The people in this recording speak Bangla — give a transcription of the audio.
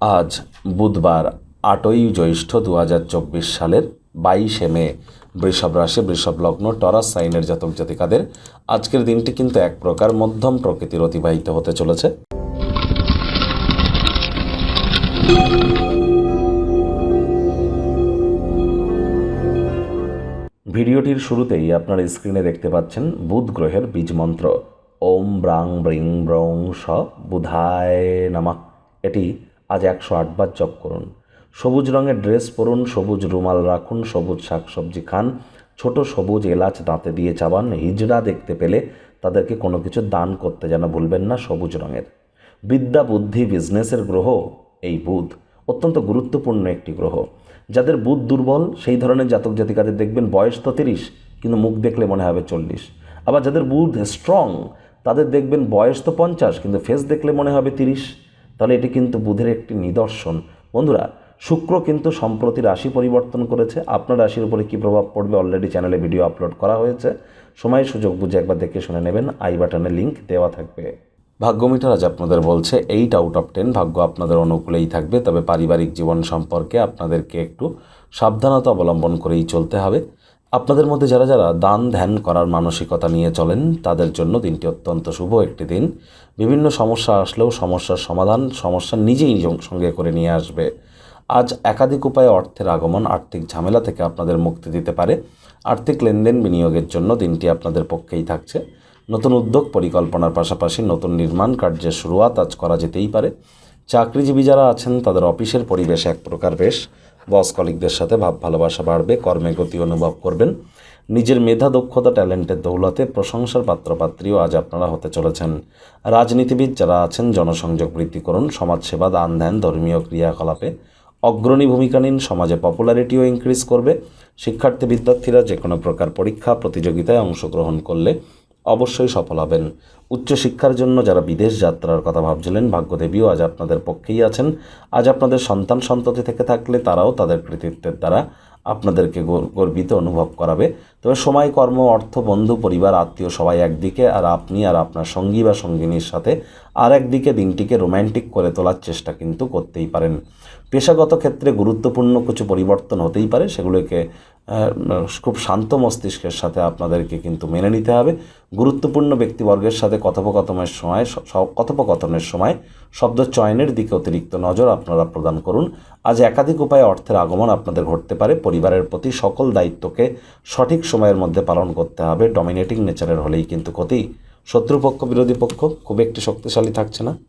আজ বুধবার আটই জ্যৈষ্ঠ দু হাজার চব্বিশ সালের বাইশে মে। বৃষভ রাশি, বৃষভ লগ্ন, টরাস সাইনের জাতক জাতিকাদের আজকের দিনটি কিন্তু এক প্রকার মধ্যম প্রকৃতির অতিবাহিত হতে চলেছে। ভিডিওটির শুরুতেই আপনার স্ক্রিনে দেখতে পাচ্ছেন বুধ গ্রহের বীজ মন্ত্র। ওম ব্রাং ব্রিং ব্রং স বুধায় নামা। এটি আজ একশো আটবার জপ করুন। সবুজ রঙের ড্রেস পরুন, সবুজ রুমাল রাখুন, সবুজ শাকসবজি খান, ছোট সবুজ এলাচ দাঁতে দিয়ে চাবান, হিজড়া দেখতে পেলে তাদেরকে কোনো কিছু দান করতে যেন ভুলবেন না সবুজ রঙের। বিদ্যা, বুদ্ধি, বিজনেসের গ্রহ এই বুধ অত্যন্ত গুরুত্বপূর্ণ একটি গ্রহ। যাদের বুধ দুর্বল, সেই ধরনের জাতক জাতিকাদের দেখবেন বয়স তো তিরিশ, কিন্তু মুখ দেখলে মনে হবে চল্লিশ। আবার যাদের বুধ স্ট্রং তাদের দেখবেন বয়স তো পঞ্চাশ, কিন্তু ফেস দেখলে মনে হবে তিরিশ। তাহলে এটি কিন্তু বুধের একটি নিদর্শন। বন্ধুরা, শুক্র কিন্তু সম্প্রতি রাশি পরিবর্তন করেছে। আপনার রাশির উপরে কী প্রভাব পড়বে অলরেডি চ্যানেলে ভিডিও আপলোড করা হয়েছে। সময় সুযোগ বুঝে একবার দেখে শুনে নেবেন। আই বাটনে লিঙ্ক দেওয়া থাকবে। ভাগ্যমিটার আজ আপনাদের বলছে এইট আউট অফ টেন ভাগ্য আপনাদের অনুকূলেই থাকবে। তবে পারিবারিক জীবন সম্পর্কে আপনাদেরকে একটু সাবধানতা অবলম্বন করেই চলতে হবে। আপনাদের মধ্যে যারা যারা দান ধ্যান করার মানসিকতা নিয়ে চলেন, তাদের জন্য দিনটি অত্যন্ত শুভ একটি দিন। বিভিন্ন সমস্যা আসলেও সমস্যার সমাধান সমস্যা নিজেই সঙ্গে করে নিয়ে আসবে। আজ একাধিক উপায়ে অর্থের আগমন, আর্থিক ঝামেলা থেকে আপনাদের মুক্তি দিতে পারে। আর্থিক লেনদেন বিনিয়োগের জন্য দিনটি আপনাদের পক্ষেই থাকছে। নতুন উদ্যোগ পরিকল্পনার পাশাপাশি নতুন নির্মাণ কার্যের শুরুয়াত আজ করা যেতেই পারে। চাকরিজীবী যারা আছেন, তাদের অফিসের পরিবেশ এক প্রকার বেশ। বস কলিকদের সাথে ভাব ভালোবাসা বাড়বে, কর্মে গতি অনুভব করবেন। নিজের মেধা, দক্ষতা, ট্যালেন্টের দৌলতে প্রশংসার পাত্রপাত্রীও আজ আপনারা হতে চলেছেন। রাজনীতিবিদ যারা আছেন, জনসংযোগ বৃদ্ধি করুন, সমাজসেবা, দান ধ্যান, ধর্মীয় ক্রিয়াকলাপে অগ্রণী ভূমিকা নিন, সমাজে পপুলারিটিও ইনক্রিজ করবে। শিক্ষার্থী, বিদ্যার্থীরা যে কোনো প্রকার পরীক্ষা, প্রতিযোগিতায় অংশগ্রহণ করলে অবশ্যই সফল হবেন। উচ্চশিক্ষার জন্য যারা বিদেশ যাত্রার কথা ভাবছিলেন, ভাগ্যদেবীও আজ আপনাদের পক্ষেই আছেন। আজ আপনাদের সন্তান সন্ততি থেকে থাকলে তারাও তাদের কৃতিত্বের দ্বারা আপনাদেরকে গর্বিত অনুভব করাবে। তবে সময়, কর্ম, অর্থ, বন্ধু, পরিবার, আত্মীয় সবাই একদিকে, আর আপনি আর আপনার সঙ্গী বা সঙ্গিনীর সাথে আর একদিকে দিনটিকে রোম্যান্টিক করে তোলার চেষ্টা কিন্তু করতেই পারেন। পেশাগত ক্ষেত্রে গুরুত্বপূর্ণ কিছু পরিবর্তন হতেই পারে, সেগুলোকে খুব শান্ত মস্তিষ্কের সাথে আপনাদেরকে কিন্তু মেনে নিতে হবে। গুরুত্বপূর্ণ ব্যক্তিবর্গের সাথে কথোপকথনের সময় কথোপকথনের সময় শব্দ চয়নের দিকে অতিরিক্ত নজর আপনারা প্রদান করুন। আজ একাধিক উপায়ে অর্থের আগমন আপনাদের ঘটতে পারে। পরিবারের প্রতি সকল দায়িত্বকে সঠিক সময়ের মধ্যে পালন করতে হবে। ডমিনেটিং নেচারের হলেই কিন্তু ক্ষতি। শত্রুপক্ষ, বিরোধী পক্ষ খুব একটি শক্তিশালী থাকছে না।